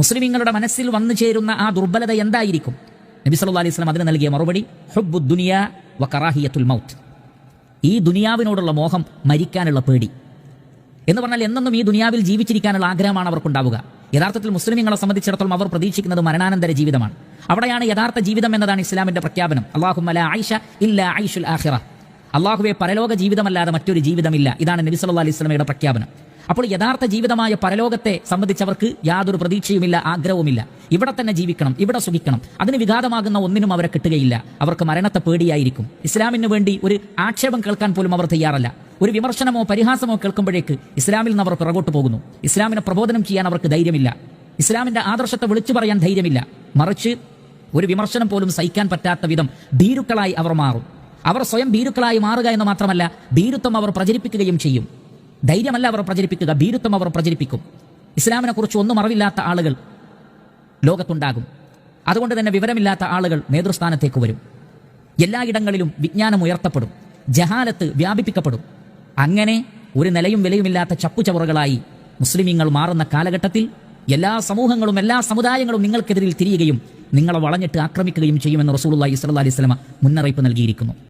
മുസ്ലിമീങ്ങളുടെ മനസ്സിൽ വന്നു ചേരുന്ന ആ ദുർബലത എന്തായിരിക്കും? നബി സല്ലല്ലാഹു അലൈഹി വസല്ലം അതിന് നൽകിയ മറുപടി ഹുബ്ബു ദുനിയ വ കറാഹിയത്തുൽ മൗത്ത്. ഈ ദുനിയാവിനോടുള്ള മോഹം മരിക്കാനുള്ള പേടി. എന്ന് പറഞ്ഞാൽ എന്നെന്നും ഈ ദുനിയാവിൽ ജീവിച്ചിരിക്കാനുള്ള ആഗ്രഹമാണ് അവർക്കുണ്ടാവുക. യഥാർത്ഥത്തിൽ മുസ്ലിമീങ്ങളെ സംബന്ധിച്ചിടത്തോളം അവർ പ്രതീക്ഷിക്കുന്നത് മരണാനന്തര ജീവിതമാണ്. അവിടെയാണ് യഥാർത്ഥ ജീവിതം എന്നതാണ് ഇസ്ലാമിന്റെ പ്രഖ്യാപനം. അള്ളാഹുമല ആയിഷ ഇല്ല ആയിഷുൽ ആഖിറ. അള്ളാഹുവെ പരലോക ജീവിതമല്ലാതെ മറ്റൊരു ജീവിതമില്ല. ഇതാണ് നബി സല്ലല്ലാഹു അലൈഹി വസല്ലമയുടെ പ്രഖ്യാപനം. അപ്പോൾ യഥാർത്ഥ ജീവിതമായ പരലോകത്തെ സംബന്ധിച്ചവർക്ക് യാതൊരു പ്രതീക്ഷയുമില്ല ആഗ്രഹവുമില്ല. ഇവിടെ തന്നെ ജീവിക്കണം ഇവിടെ സുഖിക്കണം. അതിന് വിഘാതമാകുന്ന ഒന്നിനും അവരെ കിട്ടുകയില്ല. അവർക്ക് മരണത്തെ പേടിയായിരിക്കും. ഇസ്ലാമിന് വേണ്ടി ഒരു ആക്ഷേപം കേൾക്കാൻ പോലും അവർ തയ്യാറല്ല. ഒരു വിമർശനമോ പരിഹാസമോ കേൾക്കുമ്പോഴേക്ക് ഇസ്ലാമിൽ നിന്ന് അവർ പിറകോട്ട് പോകുന്നു. ഇസ്ലാമിനെ പ്രബോധനം ചെയ്യാൻ അവർക്ക് ധൈര്യമില്ല. ഇസ്ലാമിന്റെ ആദർശത്തെ വിളിച്ചു പറയാൻ ധൈര്യമില്ല. മറിച്ച് ഒരു വിമർശനം പോലും സഹിക്കാൻ പറ്റാത്ത വിധം ഭീരുക്കളായി അവർ മാറും. അവർ സ്വയം ഭീരുക്കളായി മാറുക എന്ന് മാത്രമല്ല ഭീരുത്വം അവർ പ്രചരിപ്പിക്കുകയും ചെയ്യും. ധൈര്യമല്ല അവർ പ്രചരിപ്പിക്കുക ഭീരുത്വം അവർ പ്രചരിപ്പിക്കും. ഇസ്ലാമിനെ കുറിച്ച് ഒന്നും അറിവില്ലാത്ത ആളുകൾ ലോകത്തുണ്ടാകും. അതുകൊണ്ട് തന്നെ വിവരമില്ലാത്ത ആളുകൾ നേതൃസ്ഥാനത്തേക്ക് വരും. എല്ലായിടങ്ങളിലും വിജ്ഞാനം ഉയർത്തപ്പെടും. ജഹാലത്ത് വ്യാപിപ്പിക്കപ്പെടും. അങ്ങനെ ഒരു നിലയും വിലയുമില്ലാത്ത ചപ്പുചവറുകളായി മുസ്ലിമീങ്ങൾ മാറുന്ന കാലഘട്ടത്തിൽ എല്ലാ സമൂഹങ്ങളും എല്ലാ സമുദായങ്ങളും നിങ്ങൾക്കെതിരിൽ തിരിയുകയും നിങ്ങളെ വളഞ്ഞിട്ട് ആക്രമിക്കുകയും ചെയ്യുമെന്ന് റസൂലുള്ളാഹി സ്വല്ലല്ലാഹി അലൈഹി വസല്ലമ മുന്നറിയിപ്പ് നൽകിയിരിക്കുന്നു.